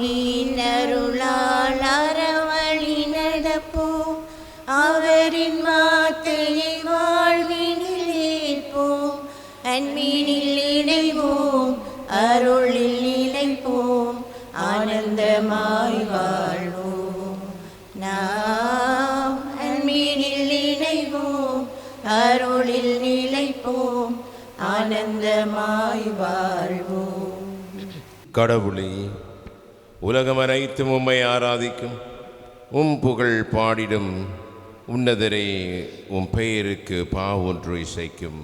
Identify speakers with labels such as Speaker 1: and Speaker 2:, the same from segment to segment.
Speaker 1: ஆவியின் அறவழி நடப்போம் அவரின் வார்த்தையை வாழ்வினில் ஏற்போம் அன்பினில் இணைவோம் அருளில் இணைப்போம் ஆனந்தமாய் வாழ்வோம். நாம் அன்பினில் இணைவோம் அருளில் நிலைப்போம் ஆனந்தமாய் வாழ்வோம்.
Speaker 2: கடவுளே உலகம் அனைத்தும் உம்மை ஆராதிக்கும். உம் புகழ் பாடிடும். உன்னதரே உம் பெயருக்கு பா ஒன்று இசைக்கும்.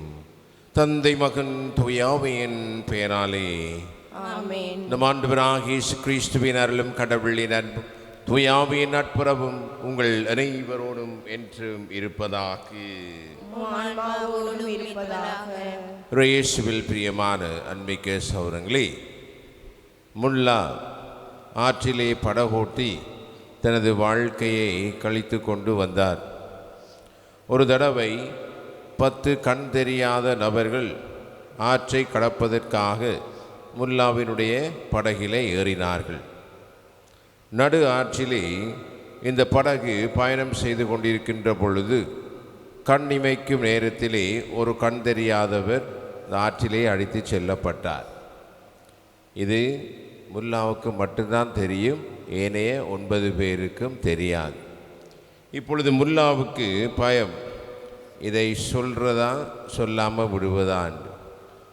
Speaker 2: தந்தை மகன் துயாவையின் பெயராலே. நம் ஆண்டவராக இயேசு கிறிஸ்துவின் அருளும் கடவுளின் அன்பும் துயாவின் நட்புறவும் உங்கள் அனைவரோடும் என்றும் இருப்பதாக. இயேசுவில் பிரியமான அன்பிக்க சௌரங்களே முல்லா ஆற்றிலே படகோட்டி தனது வாழ்க்கையை கழித்து கொண்டு வந்தார். ஒரு தடவை பத்து கண் தெரியாத நபர்கள் ஆற்றை கடப்பதற்காக முல்லாவினுடைய படகிலே ஏறினார்கள். நடு ஆற்றிலே இந்த படகு பயணம் செய்து கொண்டிருக்கின்ற பொழுது கண் இமைக்கும் நேரத்திலே ஒரு கண் தெரியாதவர் ஆற்றிலே அடித்து செல்லப்பட்டார். இது முல்லாவுக்கு மட்டும்தான் தெரியும் ஏனைய ஒன்பது பேருக்கும் தெரியாது. இப்பொழுது முல்லாவுக்கு பயம் இதை சொல்கிறதா சொல்லாமல் விடுவதா என்று.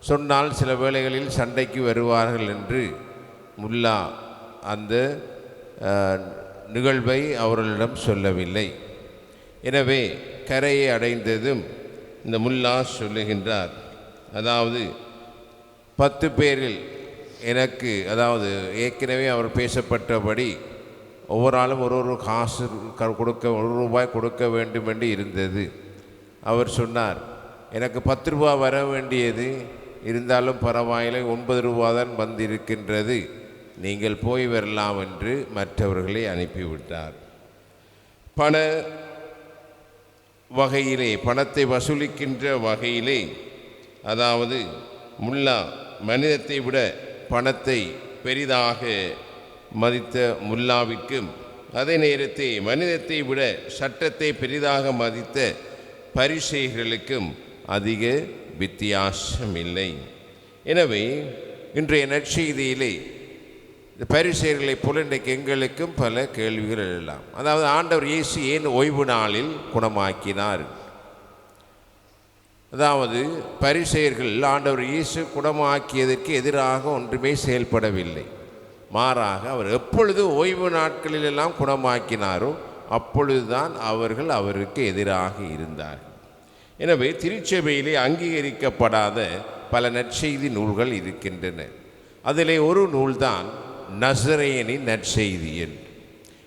Speaker 2: சொன்னால் சில வேளைகளில் சண்டைக்கு வருவார்கள் என்று முல்லா அந்த நிகழ்வை அவர்களிடம் சொல்லவில்லை. எனவே கரையை அடைந்ததும் இந்த முல்லா சொல்லுகின்றார். அதாவது பத்து பேரில் எனக்கு அதாவது ஏற்கனவே அவர் பேசப்பட்டபடி ஒவ்வொரு ஆளும் ஒரு ஒரு காசு க- கொடுக்க ஒரு ரூபாய் கொடுக்க வேண்டும் என்று இருந்தது. அவர் சொன்னார் எனக்கு பத்து ரூபா வர வேண்டியது இருந்தாலும் பரவாயில்லை ஒன்பது ரூபா தான் வந்திருக்கின்றது. நீங்கள் போய் வரலாம் என்று மற்றவர்களை அனுப்பிவிட்டார். பண வகையிலே பணத்தை வசூலிக்கின்ற வகையிலே அதாவது முல்லா மனிதத்தை விட பணத்தை பெரிதாக மதித்த முல்லாவிற்கும் அதே நேரத்தை மனிதத்தை விட சட்டத்தை பெரிதாக மதித்த பரிசெய்களுக்கும் அதிக வித்தியாசம் இல்லை எனவே இன்றைய நற்செய்தியிலே பரிசெயர்களைப் போல இன்றைக்கு எங்களுக்கும் பல கேள்விகள் எழலாம். அதாவது ஆண்டவர் இயேசு ஏன் ஓய்வு நாளில் குணமாக்கினார்? அதாவது பரிசெயர்கள் ஆண்டவர் இயேசு குணமாக்கியதற்கு எதிராக ஒன்றுமே செயல்படவில்லை. மாறாக அவர் எப்பொழுது ஓய்வு நாட்களிலெல்லாம் குணமாக்கினாரோ அப்பொழுதுதான் அவர்கள் அவருக்கு எதிராக இருந்தார். எனவே திருச்சபையிலே அங்கீகரிக்கப்படாத பல நற்செய்தி நூல்கள் இருக்கின்றன. அதிலே ஒரு நூல்தான் நசரையனின் நற்செய்தி என்று.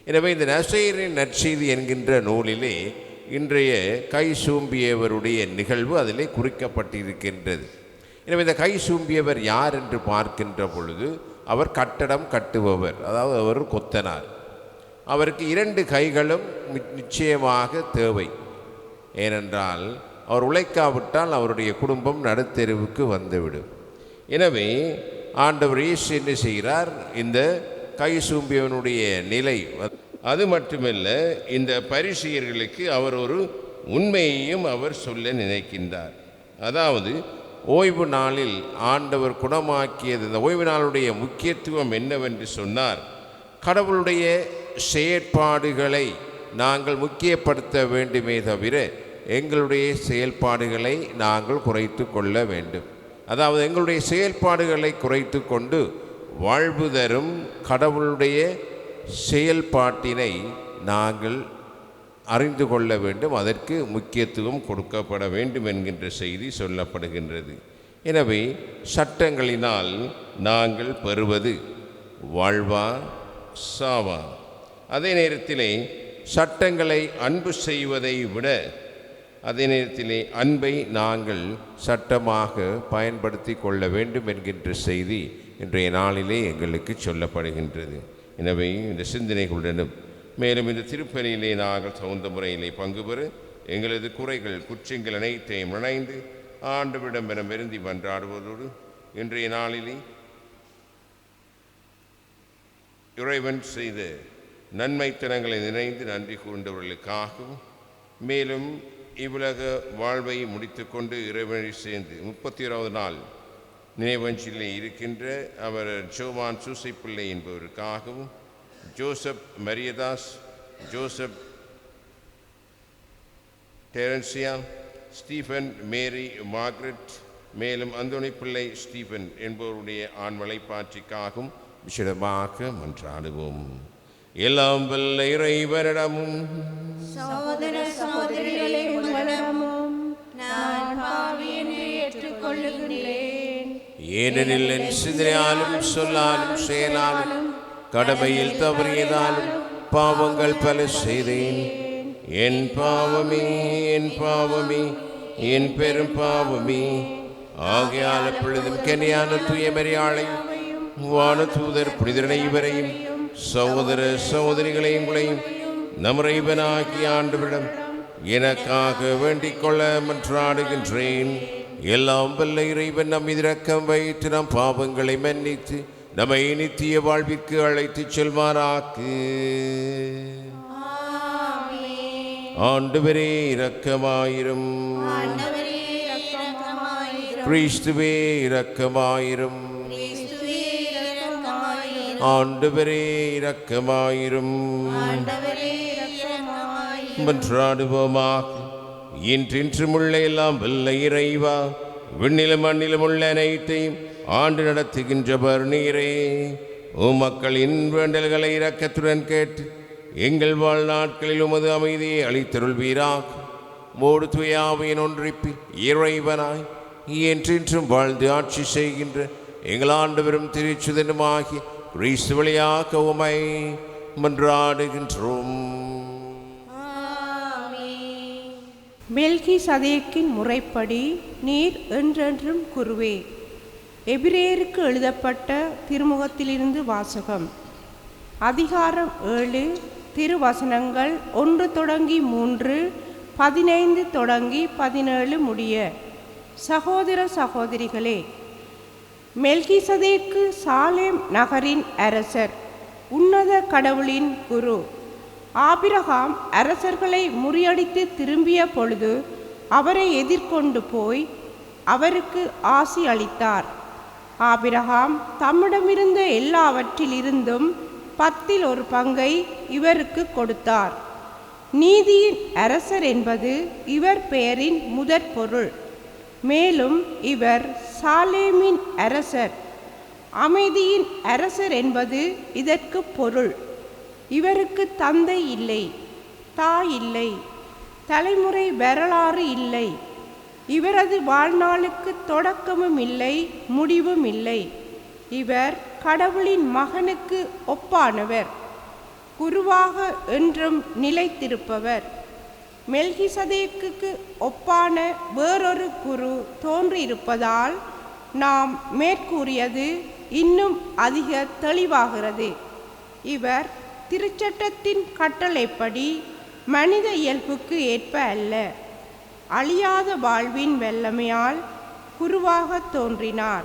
Speaker 2: எனவே இந்த நசரேயனின் நற்செய்தி என்கின்ற நூலிலே இன்றைய கை சூம்பியவருடைய நிகழ்வு அதிலே குறிக்கப்பட்டிருக்கின்றது. எனவே இந்த கை சூம்பியவர் யார் என்று பார்க்கின்ற பொழுது அவர் கட்டடம் கட்டுபவர் அதாவது அவர் கொத்தனார். அவருக்கு இரண்டு கைகளும் நி- நிச்சயமாக தேவை. ஏனென்றால் அவர் உழைக்காவிட்டால் அவருடைய குடும்பம் நடுத்தெருவுக்கு வந்துவிடும். எனவே ஆண்டவர் ஈஸ் என்ன செய்கிறார்? இந்த கை சூம்பியவனுடைய நிலை அது மட்டுமல்ல இந்த பரிசெயர்களுக்கு அவர் ஒரு உண்மையையும் அவர் சொல்ல நினைக்கின்றார். அதாவது ஓய்வு நாளில் ஆண்டவர் குணமாக்கியது இந்த ஓய்வு நாளுடைய முக்கியத்துவம் என்னவென்று சொன்னார். கடவுளுடைய செயற்பாடுகளை நாங்கள் முக்கியப்படுத்த வேண்டுமே தவிர எங்களுடைய செயல்பாடுகளை நாங்கள் குறைத்து கொள்ள வேண்டும். அதாவது எங்களுடைய செயல்பாடுகளை குறைத்து கொண்டு வாழ்வு தரும் கடவுளுடைய செயல்பாட்டினை நாங்கள் அறிந்து கொள்ள வேண்டும். அதற்கு முக்கியத்துவம் கொடுக்கப்பட வேண்டும் என்கின்ற செய்தி சொல்லப்படுகின்றது. எனவே சட்டங்களினால் நாங்கள் பெறுவது வாழ்வா சாவா. அதே நேரத்திலே சட்டங்களை அன்பு செய்வதை விட அதே நேரத்திலே அன்பை நாங்கள் சட்டமாக பயன்படுத்தி கொள்ள வேண்டும் என்கின்ற செய்தி இன்றைய நாளிலே எங்களுக்கு சொல்லப்படுகின்றது. எனவே இந்த சிந்தனைகளுடனும் மேலும் இந்த திருப்பலியிலே நாங்கள் தகுந்த முறையிலே பங்கு பெற எங்களது குறைகள் குற்றங்கள் அனைத்தையும் இணைந்து ஆண்டுவிடம் என விருந்தி மன்றாடுவதோடு இன்றைய நாளிலே இறைவன் செய்த நன்மைத்தனங்களை நினைந்து நன்றி கூர்ந்தவர்களுக்காகவும் மேலும் இவ்வுலக வாழ்வை முடித்துக்கொண்டு இறைவனை சேர்ந்து முப்பத்தி ஓராவது நாள் நினைவஞ்சிலே இருக்கின்ற அவர் ஜோவான் Soosaipillai என்பவருக்காகவும் Joseph Mariyadas Joseph Terencia Stephen Mary Margaret மேலும் அந்தோணி பிள்ளை ஸ்டீஃபன் என்பவருடைய ஆண்மலை பாற்றிக்காகவும் விசேடமாக மன்றாடுவோம். எல்லாம் வல்ல இறைவரிடமும்
Speaker 1: சகோதர நான் பாவியனை ஏற்றுக்கொள்ளுகின்றேன்.
Speaker 2: ஏனெனில் என் சிந்தனையாலும் சொல்லாலும் செயலாலும் கடமையில் தவறியதாலும் பாவங்கள் பல செய்தேன். என் பாவமே என் பாவமே என் பெரும் பாவமே. ஆகையால் அப்பொழுதும் கனியான தூயமரியாளை வான தூதர் புனிதனை இவரையும் சகோதர சகோதரிகளையும் உங்களையும் நம் ஆண்டுவிடம் எனக்காக வேண்டிக் கொள்ள மன்றாடுகின்றேன். எல்லாம் வல்ல இறைவன் நம் இரக்கம் வைத்து நம் பாவங்களை மன்னித்து நம்மை நித்திய வாழ்விற்கு அழைத்துச் செல்வாராக்கு. ஆண்டவரே இரக்கமாயிரும். கிறிஸ்துவே இரக்கமாயிரும். ஆண்டவரே இரக்கமாயிரும். மன்றாடுவோமாக. இன்றின்றும் எல்லாம் வெல்ல இறைவா. விண்ணிலும் மண்ணிலும் உள்ள அனைத்தையும் ஆண்டு நடத்துகின்றவர் நீரே உம் மக்களின் வேண்டல்களை இரக்கத்துடன் கேட்டு எங்கள் வாழ்நாட்களில் உமது அமைதியை அளித்தருள்வீராக. மோடு துயாவையின் ஒன்றிப்பி இறைவனாய் என்றென்றும் வாழ்ந்து ஆட்சி செய்கின்ற எங்கள் ஆண்டவரும் திருச்சுதனுமாகி கிறிஸ்து வழியாக உமை மன்றாடுகின்றோம்.
Speaker 3: மெல்கி சதேக்கின் முறைப்படி நீர் என்றென்றும் குருவே. எபிரேயருக்கு எழுதப்பட்ட திருமுகத்திலிருந்து வாசகம். அதிகாரம் ஏழு திருவசனங்கள் ஒன்று தொடங்கி மூன்று பதினைந்து தொடங்கி பதினேழு முடிய. சகோதர சகோதரிகளே மெல்கிசதேக்கு சாலேம் நகரின் அரசர் உன்னத கடவுளின் குரு. ஆபிரகாம் அரசர்களை முறியடித்து திரும்பிய பொழுது அவரை எதிர்கொண்டு போய் அவருக்கு ஆசி அளித்தார். ஆபிரகாம் தம்மிடமிருந்த எல்லாவற்றிலிருந்தும் பத்தில் ஒரு பங்கை இவருக்கு கொடுத்தார். நீதியின் அரசர் என்பது இவர் பெயரின் முதற் பொருள். மேலும் இவர் சாலேமின் அரசர். அமைதியின் அரசர் என்பது இதற்கு பொருள். இவருக்கு தந்தை இல்லை தாய் இல்லை தலைமுறை வரலாறு இல்லை இவரது வாழ்நாளுக்கு தொடக்கமும் இல்லை முடிவும் இல்லை. இவர் கடவுளின் மகனுக்கு ஒப்பானவர் குருவாக என்றும் நிலைத்திருப்பவர். மெல்கிசதேக்குக்கு ஒப்பான வேறொரு குரு தோன்றியிருப்பதால் நாம் மேற்கூறியது இன்னும் அதிக தெளிவாகிறது. இவர் திருச்சட்டத்தின் கட்டளைப்படி மனித இயல்புக்கு ஏற்ப அல்ல. அழியாத வாழ்வின் வெள்ளமையால் குருவாக தோன்றினார்.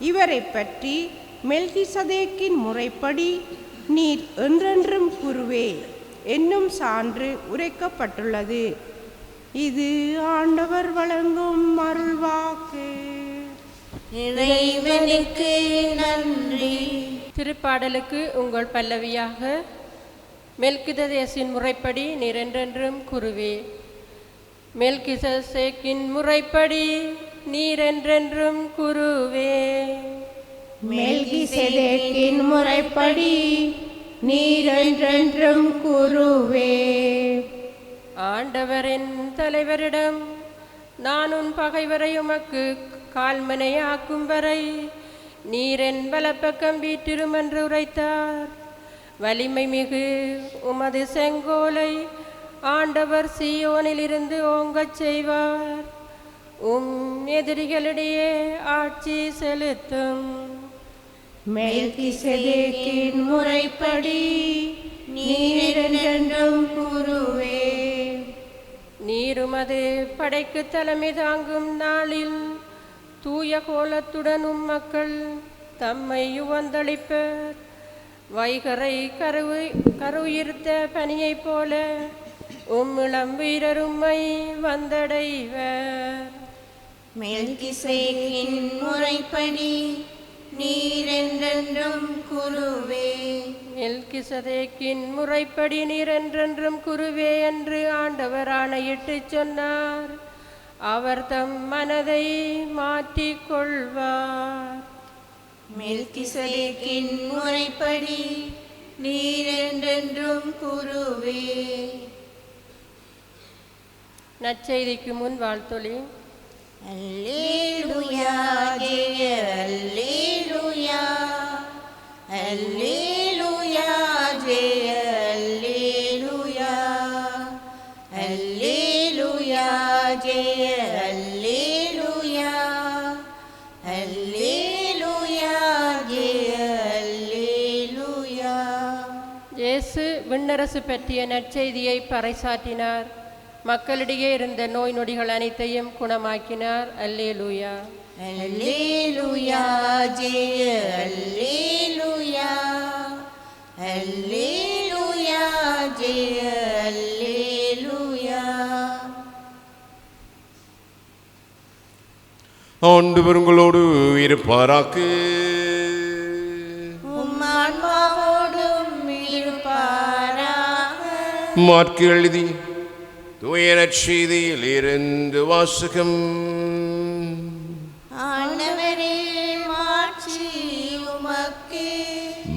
Speaker 3: இவரை பற்றி மெல்கிசதேக்கின் முறைப்படி நீர் என்றென்றும் குருவே என்னும் சான்று உரைக்கப்பட்டுள்ளது. இது ஆண்டவர் வழங்கும் அருள்வாக்கு.
Speaker 1: இறைவனுக்கு நன்றி.
Speaker 4: திருப்பாடலுக்கு உங்கள் பல்லவியாக மெல்கிததேசின் முறைப்படி நீரென்றென்றும் குருவே மெல்கிசேக்கின் முறைப்படி நீரென்றென்றும் குருவே
Speaker 3: மெல்கிசதேக்கின் முறைப்படி நீர் என்றென்றும் குருவே
Speaker 4: ஆண்டவரின் தலைவரிடம் நான் உன் பகைவரை உமக்கு கால்மனை ஆக்கும் வரை நீரென் வலப்பக்கம் வீட்டிரும் என்று உரைத்தார். வலிமை மிகு உமது செங்கோலை ஆண்டவர் சீயோனிலிருந்து ஓங்கச் செய்வார். உம் எதிரிகளிடையே ஆட்சி செலுத்தும்.
Speaker 3: மெல்கிசேதேக்கின் முறைப்படி நீரென்றும் கூறுவே
Speaker 4: நீருமது படைக்கு தலைமை தாங்கும் நாளில் தூய கோலத்துடனும் மக்கள் தம்மை யுவந்தளிப்பர். வைகரை கருவு கருயிர்த்த பனியைப் போல உம்மிளம் வீரரும்மை வந்தடைவர்.
Speaker 1: மெல்கிசேக்கின் முறைப்படி நீரென்றென்றும் குருவே.
Speaker 4: எல்கிசதேக்கின் முறைப்படி நீரென்றென்றும் குருவே என்று ஆண்டவர் ஆணையிட்டுச் சொன்னார். அவர் தம் மனதை மாற்றிக் கொள்வார்
Speaker 1: மெல்கிசேக்கின் முறைப்படி நீரென்றென்றும் குருவே
Speaker 4: நற்செய்திக்கு முன் வாழ்த்தொழி.
Speaker 1: அல்லேலூயா ஜெய
Speaker 4: விண்ணரசு பற்றிய நற்செய்தியை பறைசாற்றினார். மக்களிடையே இருந்த நோய் நொடிகள் அனைத்தையும் குணமாக்கினார். அல்லேலூயா.
Speaker 1: அல்லேலூயா. ஜெய. அல்லேலூயா. அல்லேலூயா. ஜெய. அல்லேலூயா.
Speaker 2: ஆண்டவர் உங்களோடு இருப்பாராக்கு. மாற்கு எழுதி துயரச் செய்தியில் இருந்து வாசகம்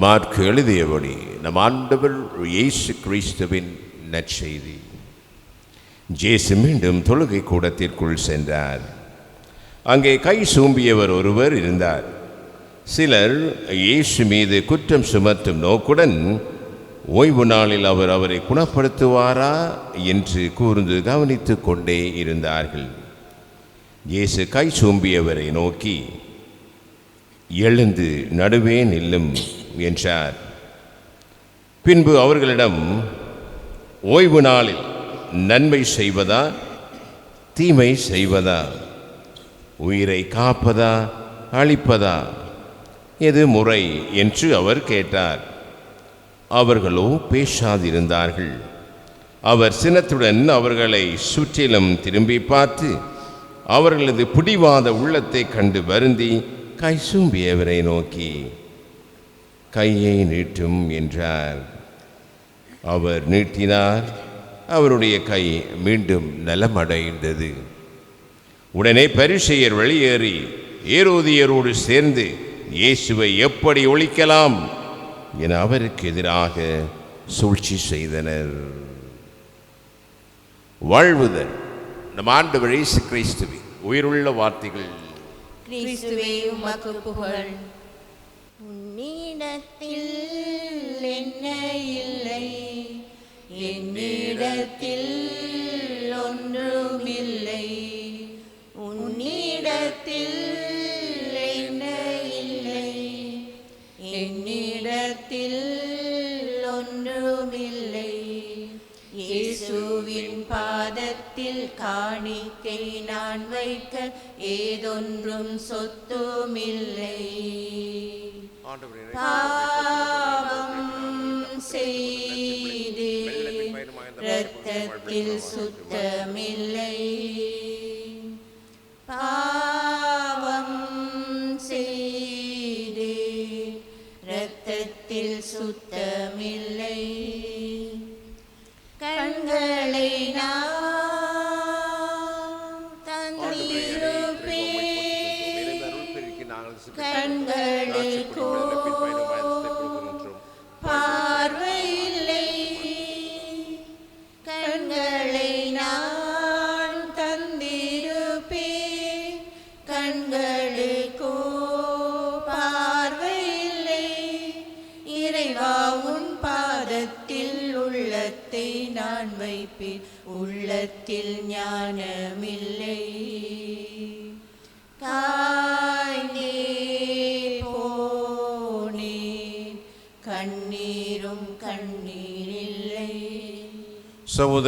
Speaker 2: மாற்கு எழுதியபடி நம் ஆண்டவர் இயேசு கிறிஸ்துவின் நற்செய்தி. ஜேசு மீண்டும் தொழுகை கூடத்திற்குள் சென்றார். அங்கே கை சூம்பியவர் ஒருவர் இருந்தார். சிலர் இயேசு மீது குற்றம் சுமத்தும் நோக்குடன் ஓய்வு நாளில் அவர் அவரை குணப்படுத்துவாரா என்று கூர்ந்து கவனித்து கொண்டே இருந்தார்கள். இயேசு கை சூம்பியவரை நோக்கி எழுந்து நடுவே நில்லும் என்றார். பின்பு அவர்களிடம் ஓய்வு நாளில் நன்மை செய்வதா? தீமை செய்வதா? உயிரை காப்பதா? அழிப்பதா? எது முறை? என்று அவர் கேட்டார். அவர்களோ பேசாதிருந்தார்கள் அவர் சினத்துடன் அவர்களை சுற்றிலும் திரும்பி பார்த்து அவர்களது பிடிவாத உள்ளத்தை கண்டு வருந்தி கை சூம்பியவரை நோக்கி. கையை நீட்டும் என்றார். அவர் நீட்டினார். அவருடைய கை மீண்டும் நலமடைந்தது. உடனே பரிசெயர் வெளியேறி ஏரோதியரோடு சேர்ந்து இயேசுவை எப்படி ஒழிக்கலாம்? என அவருக்கு எதிராக சூழ்ச்சி செய்தனர். வாழ்வுதல். நம் ஆண்டவர் இயேசு கிறிஸ்துவின் உயிருள்ள வார்த்தைகள்.
Speaker 1: கிறிஸ்துவே உமக்கு புகழ். உன்னிடத்தில் என்ன இல்லை? என்னிடத்தில் ஒன்றுமில்லை. இயேசுவின் பாதத்தில் காணிக்கை நான் வைக்க ஏதொன்றும் சொத்துமில்லை. பாவம் செய்து இரத்தத்தில் சுத்தமில்லை. பாவம் செய்து இரத்தத்தில் சுத்தமில்லை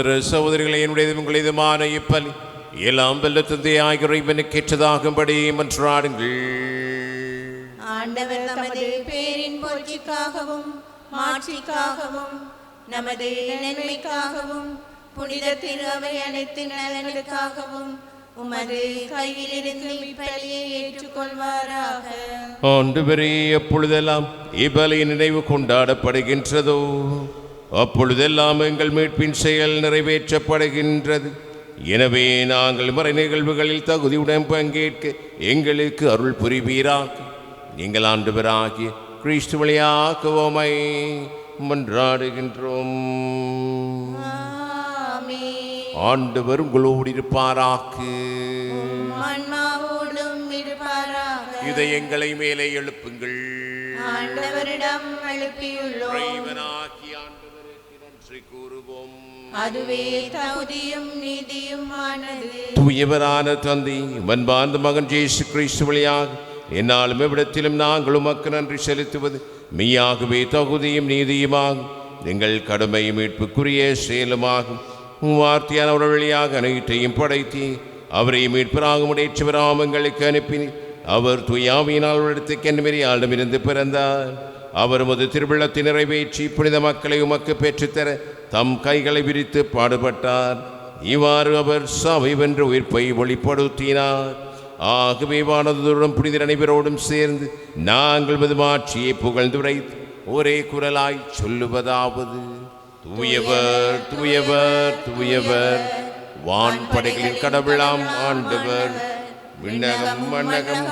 Speaker 2: சகோதர சகோதரிகளை என்னுடைய உங்களதுமான இப்பலி. எல்லாம் வெல்ல தந்தையாக இறைவனுக்கு ஏற்றதாகும்படி மன்றாடுங்கள்.
Speaker 1: ஆண்டவர் தமது பேரின் போற்றிக்காகவும் மாட்சிக்காகவும் நமது நன்மைக்காகவும் புனித திரு அவை அனைத்து நலனுக்காகவும் உமது கையிலிருந்து இப்பலியை ஏற்றுக்கொள்வாராக.
Speaker 2: ஆண்டவரே எப்பொழுதெல்லாம் இபலி நினைவு கொண்டாடப்படுகின்றதோ அப்பொழுதெல்லாம் எங்கள் மீட்பின் செயல் நிறைவேற்றப்படுகின்றது. எனவே நாங்கள் மறை நிகழ்வுகளில் தகுதியுடன் பங்கேற்க எங்களுக்கு அருள் புரிவீராக. நீங்கள் ஆண்டவராகிய கிறிஸ்து வழியாக்குவோமை மன்றாடுகின்றோம். ஆண்டவர் உங்களோடு இருப்பாராக.
Speaker 1: ஆன்மாவோடும் இருப்பாராக.
Speaker 2: இதை எங்களை மேலே எழுப்புங்கள்.
Speaker 1: ஆண்டவரிடம் எழுப்பியுள்ளோம்
Speaker 2: நன்றி கூறுவோம்
Speaker 1: அதுவே தகுதியும் நீதியுமானது
Speaker 2: தூயவரான தந்தை மன்பார்ந்த மகன் ஜேசு கிறிஸ்து வழியாக என்னாலும் எவ்விடத்திலும் நாங்கள் உமக்கு நன்றி செலுத்துவது மெய்யாகவே தகுதியும் நீதியுமாகும் எங்கள் கடமை மீட்புக்குரிய செயலுமாகும். உம் வார்த்தையானவர் வழியாக அனைத்தையும் படைத்தி அவரை மீட்பராக உடையவராம் எங்களுக்கு அனுப்பினீர். அவர் துயாவியினால் இடத்துக்கு என்னமெரியாளிடமிருந்து பிறந்தார். அவர் உமது திருவிழத்தை நிறைவேற்றி புனித மக்களை உமக்கு பெற்றுத்தர தம் கைகளை விரித்து பாடுபட்டார். இவ்வாறு அவர் சபை வென்ற உயிர்ப்பை வெளிப்படுத்தினார் ஆகவே வானதுடன் புனிதர் அனைவரோடும் சேர்ந்து நாங்கள் மதுமாட்சியை புகழ்ந்துரைத்து ஒரே குரலாய் சொல்லுவதாவது. தூயவர் தூயவர் தூயவர் வான்படைகளின் கடவுளாம் ஆண்டவர். விண்ணகம் மன்னகம்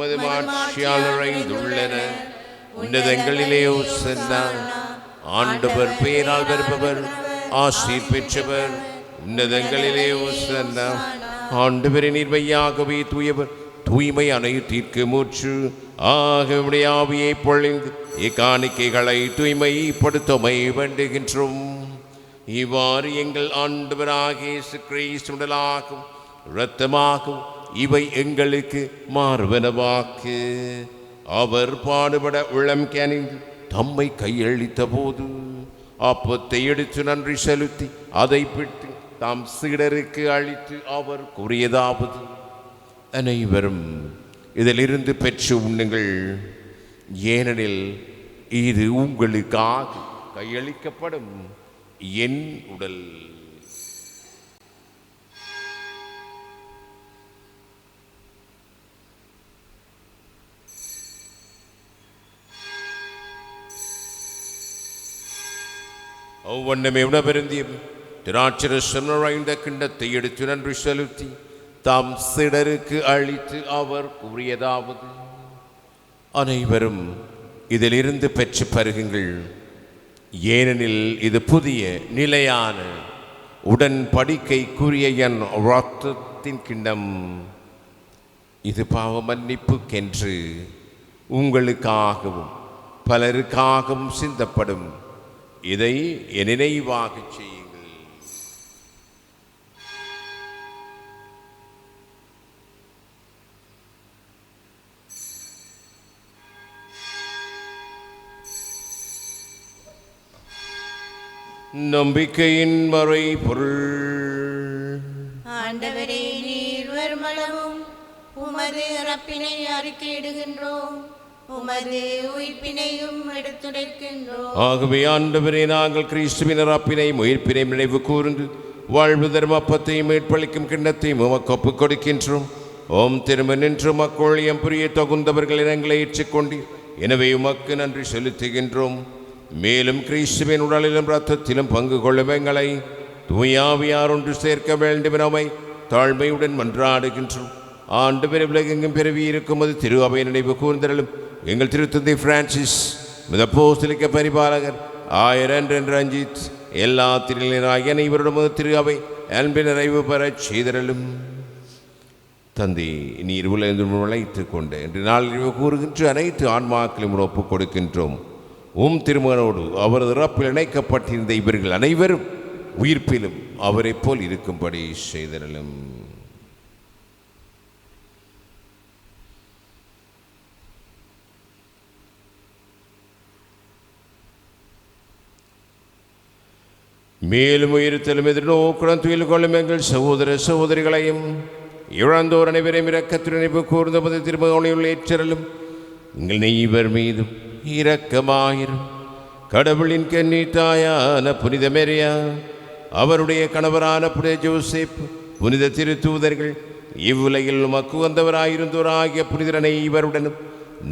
Speaker 2: மதுமாட்சியால் உன்னதங்களிலேயோ சென்றார் ஆண்டவர் பெயரால் வருபவர் ஆசீர் பெற்றவர். உன்னதங்களிலேயோ சென்றார் ஆண்டவரின் நிர்மையாகவே தூயவர். தூய்மை அனைத்திற்கு மூச்சு ஆகவுடைய ஆவியை பொழிந்து இக்காணிக்கைகளை தூய்மைப்படுத்தமை வேண்டுகின்றோம். இவ்வாறு எங்கள் ஆண்டவராகிய இயேசு இரத்தமாகும் இவை எங்களுக்கு மாறுவனவாக்கு. அவர் பாடுபட உளம் கனிந்து தம்மை கையளித்த போது அப்பத்தை எடுத்து நன்றி செலுத்தி அதை பிட்டு தாம் சீடருக்கு அளித்து அவர் கூறியதாவது அனைவரும் இதிலிருந்து பெற்று உண்ணுங்கள். ஏனெனில் இது உங்களுக்காக கையளிக்கப்படும் என் உடல். ஒவ்வொன்றுமே உணவருந்திய திராட்சரசம் நுழைந்த கிண்டத்தை எடுத்து நன்றி செலுத்தி தாம் சிடருக்கு அளித்து அவர் கூறியதாவது அனைவரும் இதிலிருந்து பெற்று பருகுங்கள். ஏனெனில் இது புதிய நிலையான உடன்படிக்கைக்குரிய என் ரத்தத்தின் கிண்ணம். இது பாவ மன்னிப்புக்கென்று உங்களுக்காகவும் பலருக்காகவும் சிந்தப்படும். இதை நினைவாக செய்யுங்கள். நம்பிக்கையின் மறை பொருள்
Speaker 1: ஆண்டவரே நீர் வருமளவும் உமது இறப்பினை அறிக்கையிடுகின்றோம். உமது உயிர்ப்பினையும் எடுத்துரைக்கின்றோம்.
Speaker 2: ஆகவே ஆண்டவரே நாங்கள் கிறிஸ்துவின் இறப்பினை உயிர்ப்பினையும் நினைவு கூர்ந்து வாழ்வு தர்மப்பத்தையும் மீட்பளிக்கும் கிண்ணத்தையும் உமக்கு ஒப்புக் கொடுக்கின்றோம். ஓம் திரும்ப நின்று மக்கள் எம் புரிய தகுந்தவர்கள் இனங்களை ஏற்றுக்கொண்டீர். எனவே உமக்கு நன்றி செலுத்துகின்றோம். மேலும் கிறிஸ்துவின் உடலிலும் ரத்தத்திலும் பங்கு கொள்ளும் எங்களை தூயாவியார் ஒன்று சேர்க்க வேண்டும் எனவை தாழ்மையுடன் மன்றாடுகின்றோம். ஆண்டு பெரு உலகெங்கும் பிறவி இருக்கும்போது திரு அவை நினைவு கூர்ந்தரலும் எங்கள் திருத்தந்தை பிரான்சிஸ் மிதப்போஸ்தலிக்க பரிபாலகர் ஆயிரம் ரஞ்சித் எல்லா திருநிலையராகிய இவருடமது திரு அவை அன்பின் நிறைவு பெறச் செய்தரலும் தந்தி நீர் உலகில் உழைத்துக் கொண்டு என்று நாள் கூறுகின்ற அனைத்து ஆன்மாக்களையும் ஒப்புக் கொடுக்கின்றோம். உம் திருமகனோடு அவரது இறப்பில் இணைக்கப்பட்டிருந்த இவர்கள் அனைவரும் உயிர்ப்பிலும் அவரைப் போல் இருக்கும்படி செய்தரலும் மேலும் உயிர்த்தலும் எதிர்நோக்குடன் துயில் கொள்ளும் எங்கள் சகோதர சகோதரிகளையும் இழந்தோர் அனைவரையும் இரக்கத்துடன் கூர்ந்த பதி திருமகனையுள்ள ஏற்றலும் எங்கள் நெய்வர் மீதும் இரக்கமாயிரும். கடவுளின் கன்னி தாயான புனித மேரியா அவருடைய கணவரான புனித ஜோசேப் புனித திருத்தூதர்கள் இவ்வுலகில் உமக்கு வந்தவராயிருந்தோராகிய புனிதரனை இவருடனும்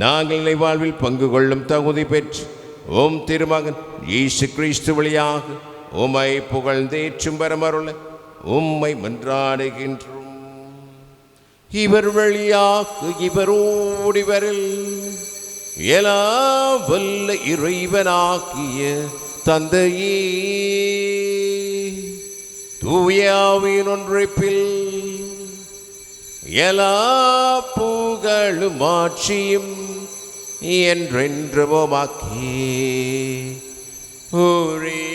Speaker 2: நாங்கள் நிலைவாழ்வில் பங்கு கொள்ளும் தகுதி பெற்று ஓம் திருமகன் ஈசு கிறிஸ்து வழியாக உமை புகழ்ந்தேற்றும் வரமருள உம்மை மன்றாடுகின்றோம். இவர் வழியாக்கு இவரோடு இவரில் எல்லாம் வல்ல இறைவனாக்கிய தந்தையே. தூயாவின் ஒன்றைப்பில் எல்லா புகழும் ஆட்சியும் என்றென்றுமாக்கி
Speaker 1: ஊரே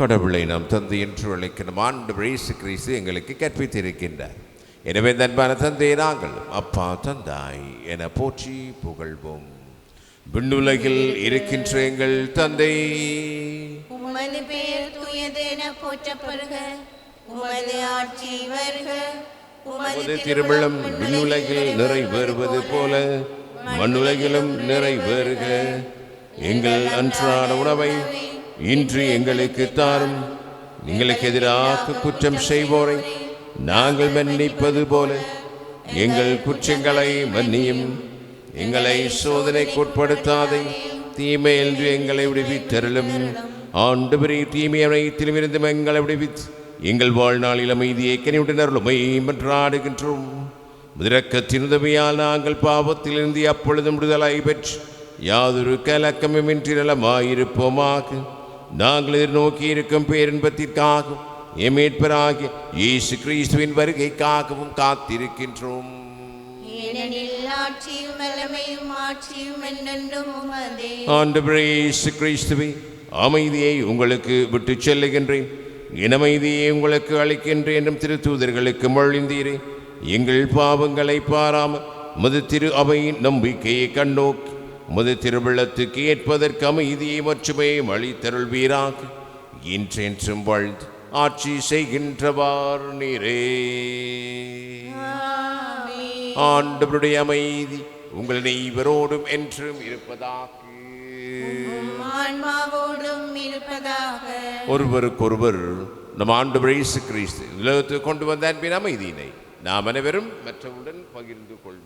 Speaker 2: கடவுளை நாம் தந்தை என்று அழைக்கணும். ஆண்டு இயேசு கிறிஸ்து எங்களுக்கு கற்பித்திருக்கின்றார். எனவே இந்த அன்பான தந்தையை நாங்கள் அப்பா தந்தாய் என போற்றி புகழ்வோம். விண்ணுலகில் இருக்கின்ற எங்கள் தந்தை.
Speaker 1: உமது பெயர் தூயது என போற்றப்படுக. உமது ஆட்சி வருக.
Speaker 2: உமது திருவிழம் விண்ணுலகில் நிறைவேறுவது போல மண்ணுலகிலும் நிறைவேறுக. எங்கள் அன்றாட உணவை இன்று எங்களுக்கு தாரும் எங்களுக்கு எதிராக குற்றம் செய்வோரை நாங்கள் மன்னிப்பது போல எங்கள் குற்றங்களை மன்னியும் எங்களை சோதனைக்குட்படுத்தாதே என்று எங்களை விடுவித்தருளும். ஆண்டு பெரிய அனைத்திலும் இருந்து எங்களை விடுவித்து எங்கள் வாழ்நாளில் அமைதியை கனிவுடனருளுமை. மன்றாடுகின்றோம். முதரக்கத்தின் உதவியால் நாங்கள் பாவத்திலிருந்து அப்பொழுதும் விடுதலை பெற்று யாதொரு கலக்கமுமின்றி நலமாயிருப்போமாக. நாங்கள் எதிர்நோக்கி இருக்கும் பேரின்பத்திற்காகவும் எமேற்பராகிய இயேசு கிறிஸ்துவின் வருகைக்காகவும் காத்திருக்கின்றோம் கிறிஸ்துவே அமைதியை உங்களுக்கு விட்டுச் செல்லுகின்றேன். என் அமைதியை உங்களுக்கு அளிக்கின்றேன் என்றும் திருத்தூதர்களுக்கு மொழிந்தீரே. எங்கள் பாவங்களை பாராமல் முது திரு அவையின் நம்பிக்கையை கண்ணோக்கி முது திருவிழத்துக்கு ஏற்பதற்கு அமைதியை மற்றுமையும் அளித்தருள்வீராக இன்றென்றும் வாழ்ந்து ஆட்சி செய்கின்றவார் நீரே. ஆண்டவருடைய அமைதி உங்கள் நெய்வரோடும் என்றும் இருப்பதாக. ஒருவருக்கொருவர் நம் ஆண்டு இயேசு கிறிஸ்து உலகத்துக்கு கொண்டு வந்த அன்பின் அமைதியினை நாம் அனைவரும் மற்றவுடன் பகிர்ந்து கொள்வோம்.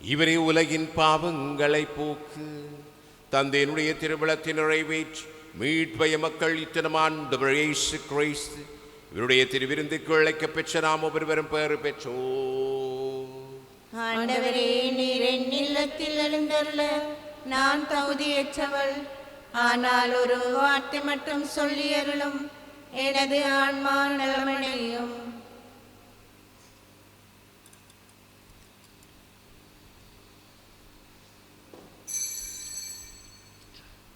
Speaker 2: இவரே உலகின் பாவங்களை போக்கு. தந்தையினுடைய திருவிழத்தை நிறைவேற்றி மீட்பய மக்கள் இத்தனம் ஆண்டு இயேசு கிறிஸ்து. இவருடைய திருவிருந்துக்கு அழைக்க பெற்ற நாம் ஒவ்வொருவரும் பெயர் பெற்றோ
Speaker 1: ஆண்டவரே நீர் என் இல்லத்தில் எழுந்தருள நான் தகுதியற்றவள். ஆனால் ஒரு வார்த்தை மட்டும் சொல்லி அருளும். எனது ஆன்மா நலமடையும்.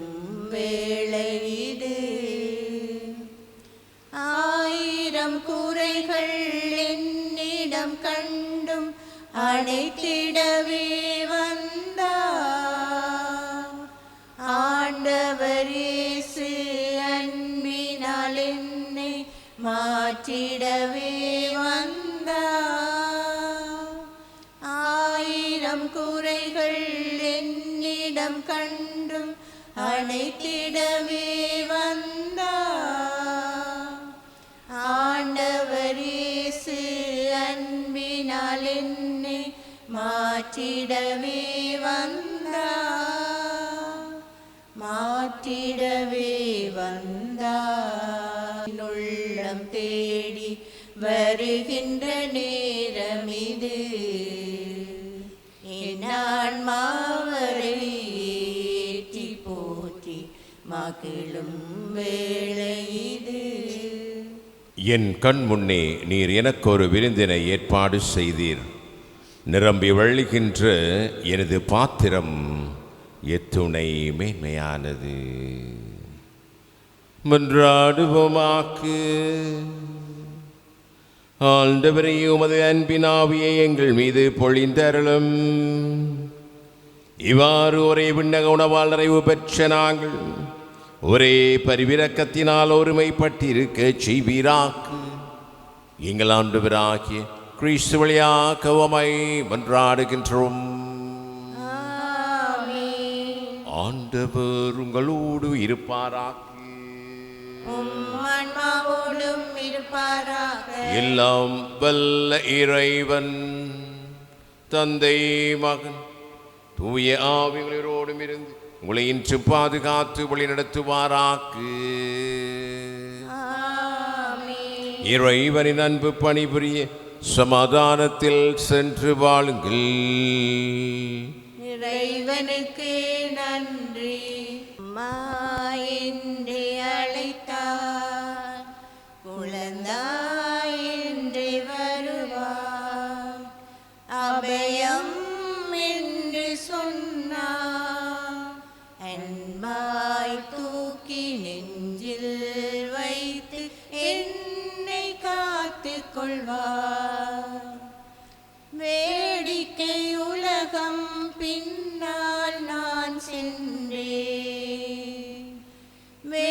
Speaker 1: மகிழும் வேளை இது ஆயிரம் குறைகள் என்னிடம் கண்டும் மாற்றிடவே வந்தா மாற்றிடவே வந்தா. உள்ளம் தேடி வருகின்ற நேரம் இது. என் ஆன்மாவரை ஏற்றி போற்றி மகிழும் வேளை இது.
Speaker 2: என் கண் முன்னே நீர் எனக்கு ஒரு விருந்தினை ஏற்பாடு செய்தீர். நிரம்பி வழிகின்ற எனது பாத்திரம் எத்துணை மேன்மையானது. மன்றாடுவோமாக்கு. ஆண்டவரே உமது அன்பினாவியை எங்கள் மீது பொழிந்தருளும். இவ்வாறு ஒரே விண்ணக உணவால் நிறைவு பெற்ற நாங்கள் ஒரே பரிவிரக்கத்தினால் ஒருமைப்பட்டிருக்க செய்வீராக்கு. எங்கள் ஆண்டவராகிய கிறிஸ்து வழியாக உமை மன்றாடுகின்றோம் ஆண்டவர் உங்களோடு
Speaker 1: இருப்பாராக.
Speaker 2: எல்லாம் வல்ல இறைவன் தந்தை மகன் தூய ஆவிகளோடும் இருந்து உங்களை இன்று பாதுகாத்து வழி நடத்துவாராக்கு
Speaker 1: ஆமென்.
Speaker 2: இறைவனின் அன்பு பணிபுரிய சமாதானத்தில் சென்று வாழுங்கள்.
Speaker 1: இறைவனுக்கு நன்றி. அம்மா என்று அழைத்தார். குழந்தாய் கொள்வார் வேடிக்கை உலகம் பின்னால் நான் சென்றே வே